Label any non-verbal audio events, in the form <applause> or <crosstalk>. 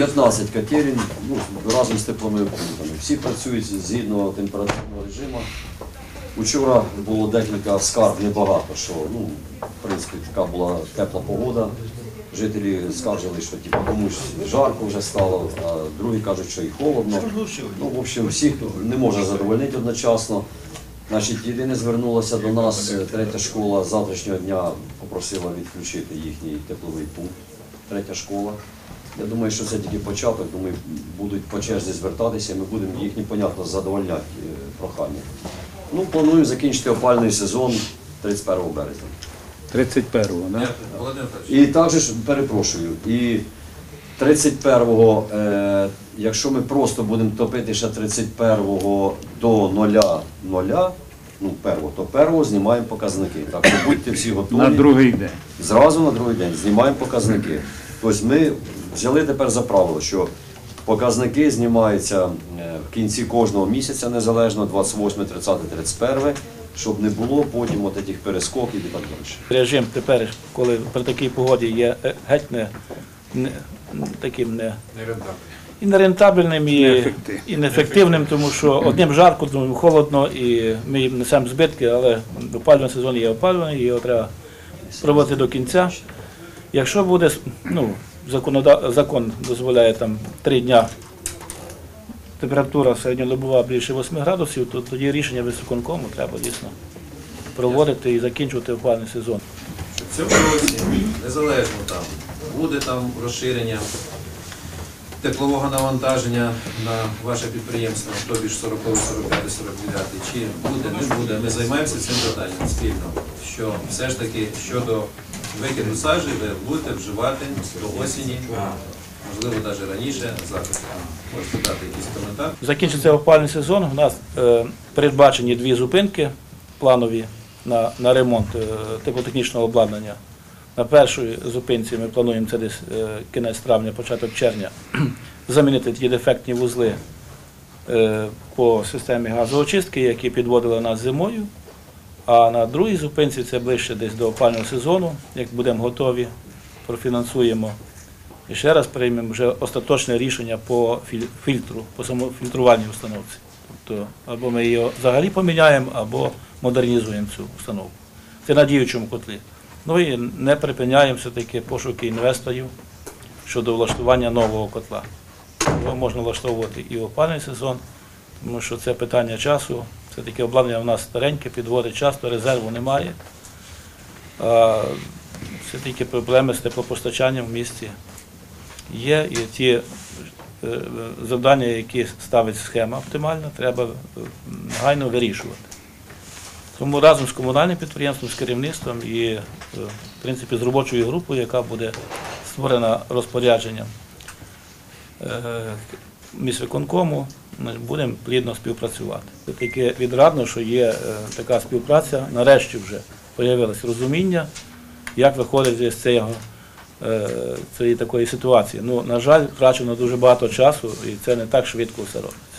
19 котелень ну, разом з тепловими пунктами. Всі працюють згідно температурного режиму. Учора було декілька скарг небагато, що ну, в принципі така була тепла погода. Жителі скаржили, що типу, комусь жарко вже стало, а другі кажуть, що і холодно. Ну, в общем, всіх не можна задовольнити одночасно. Значить, єдине звернулася до нас третя школа завтрашнього дня попросила відключити їхній тепловий пункт. Третя школа. Я думаю, що це тільки початок. Думаю, будуть по черзі звертатися, ми будемо їхні, понятно, задовольняти е, прохання. Ну, плануємо закінчити опальний сезон 31 березня. 31-го, да? І також перепрошую, і 31-го, е, якщо ми просто будемо топити ще 31-го до 0, 0 ну, першого, то першого знімаємо показники. Так що будьте всі готові. На другий день. Зразу на другий день знімаємо показники. Тобто ми взяли тепер за правило, що показники знімаються е, в кінці кожного місяця незалежно, 28, 30, 31, щоб не було потім от таких перескоків і так далі. Режим тепер, коли при такій погоді є е, геть не, не таким не і нерентабельним, і, Неефективним. і неефективним, тому що одним жарко, другим холодно, і ми їм несемо збитки, але опалювальний сезон є опалюваний, його треба проводити до кінця. Якщо буде, ну, закон дозволяє там три дня температура середньодобова більше 8 градусів, то тоді рішення високонкому треба дійсно проводити і закінчувати опалювальний сезон. в цьому році, незалежно там, буде там розширення теплового навантаження на ваше підприємство, тобі ж 40, 45, 49, чи буде, не буде, ми займаємося цим питанням спільно, що все ж таки щодо викиду сажі ви будете вживати до осені, можливо, навіть раніше захист. Можете дати якийсь коментар. Закінчиться опалювальний сезон. У нас е, передбачені дві зупинки планові на, на ремонт е, теплотехнічного обладнання. На першій зупинці ми плануємо це десь е, кінець травня, початок червня, <clears throat> замінити ті дефектні вузли е, по системі газоочистки, які підводили нас зимою. А на другій зупинці це ближче десь до опального сезону. Як будемо готові, профінансуємо. І ще раз приймемо вже остаточне рішення по фільтру, по самофільтрувальній установці. Тобто або ми її взагалі поміняємо, або модернізуємо цю установку. Це на діючому котлі. Ну і не припиняємо все-таки пошуки інвесторів щодо влаштування нового котла. Його можна влаштовувати і в опальний сезон, тому що це питання часу. Все-таки обладнання в нас стареньке, підводить часто, резерву немає. Все-таки проблеми з теплопостачанням в місті є, і ті е, завдання, які ставить схема оптимальна, треба е, негайно вирішувати. Тому разом з комунальним підприємством, з керівництвом і, е, в принципі, з робочою групою, яка буде створена розпорядженням міськвиконкому, будемо плідно співпрацювати. Таке відрадно, що є е, така співпраця. Нарешті вже з'явилось розуміння, як виходити з цього е, цієї такої ситуації. Ну, на жаль, втрачено дуже багато часу, і це не так швидко все робиться.